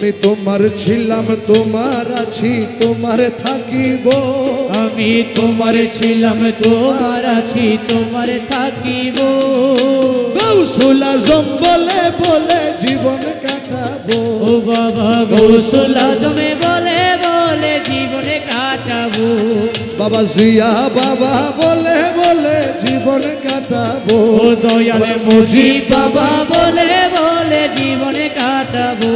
আমি তোমার ছিলাম তোমার আছি তোমার থাকিব। আমি তোমার ছিলাম তোমার আছি তোমার থাকিব। গৌসুল বলে বলে জীবন কাটাবো। ও বাবা গৌসুল আজমে বলে বলে জীবনে কাটাবো। বাবা জিয়া বাবা বলে বলে জীবন কাটাবো। দয়ালে মুজি বাবা বলে জীবনে কাটাবো।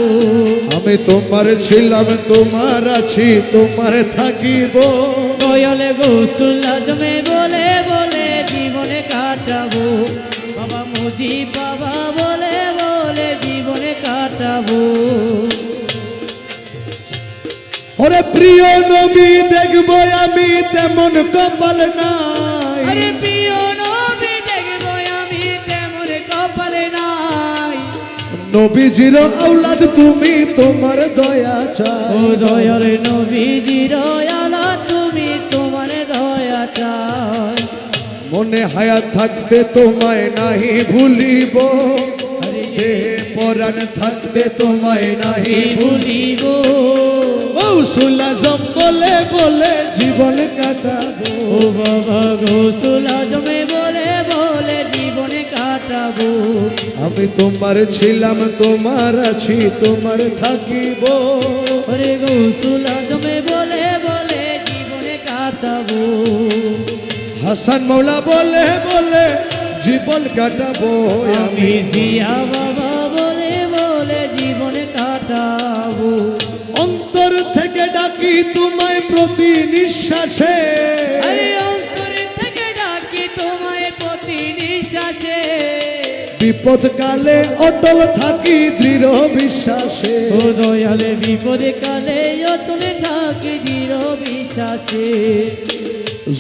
আমি তোমার ছিলাম তোমার আছি তোমার থাকিব। দয়ালে গৌসুল আজমে বলে বলে জীবনে কাটাবো। বাবা মুজি বাবা বলে বলে জীবনে কাটাবো। ওরে প্রিয় নবী দেখব আমি তেমন কপাল নাই। আরে প্রিয় নবীজির আওলাদ তুমি তোমার দয়া ও চাই দয়ার নবীজি রয়ালা তুমি তোমার দয়া চাই। মনে হায়াত থাকতে তোমায় নাহি ভুলিব। পরাণ থাকতে তোমায় নাহি ভুলিব। গৌসুল আজম বলে বলে জীবন কাটাবো। ও বাবা গোসুল আজমে বলে বলে কাটাবো। আমি তোমার ছিলাম তোমার আছি তোমার থাকিব। ওরে গোসুল আজমে বলে বলে জীবনে কাটাবো। হাসান মৌলা বলে বলে জীবন কাটাবো। আমি আমি জিয়া বাবা বলে বলে জীবনে কাটাবো। অন্তর থেকে ডাকি তোমায় প্রতি নিঃশ্বাসে। বিপদ কালে অটল থাকি দৃঢ় বিশ্বাসে। ও দয়ালে বিপদে কালে অতলে থাকে দৃঢ় বিশ্বাসে।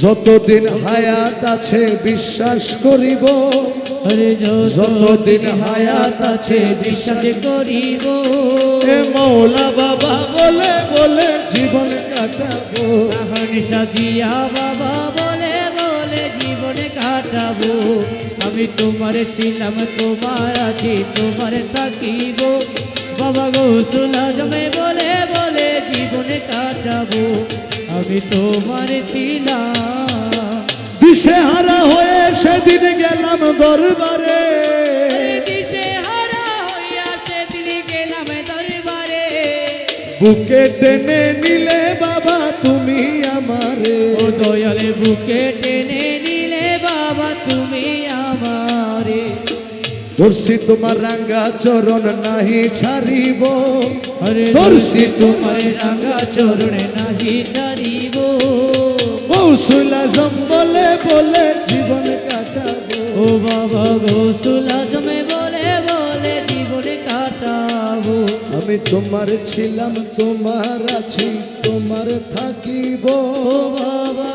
যতদিন হায়াত আছে বিশ্বাস করিব যতদিন হায়াত আছে বিশ্বাস করিব। মৌলা বাবা বলে বলে জীবন কাটাবো। সাজিয়া বাবা কাটাবো আমি তোমার ছিলাম তোমার আছি তোমার থাকিব। বাবা গৌসুল আজমে বলে বলে জীবনে কাটাবো। আমি তোমার ছিলাম। হারা হয়ে সেদিন গেলাম দরবারে। বুকে টেনে নিলে বাবা তুমি আমারে। ও দয়ালে বুকে আমারে। ধরছি তোমার রাঙ্গা চরণ নাহি ছাড়িব। ধরছি তোমার রাঙা চরণে নাহি ছাড়িব। কৌশল আজম বলে বলে জীবন কাটাবো। ও বাবা গোসুল আজমে বলে বলে জীবনে কাটাবো। আমি তোমার ছিলাম তোমার আছি তোমার থাকিব। ও বাবা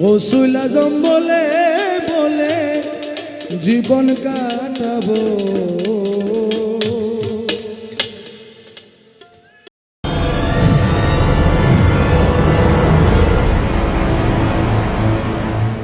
কৌশল আজম বলে বলে জীবন কাটাবো।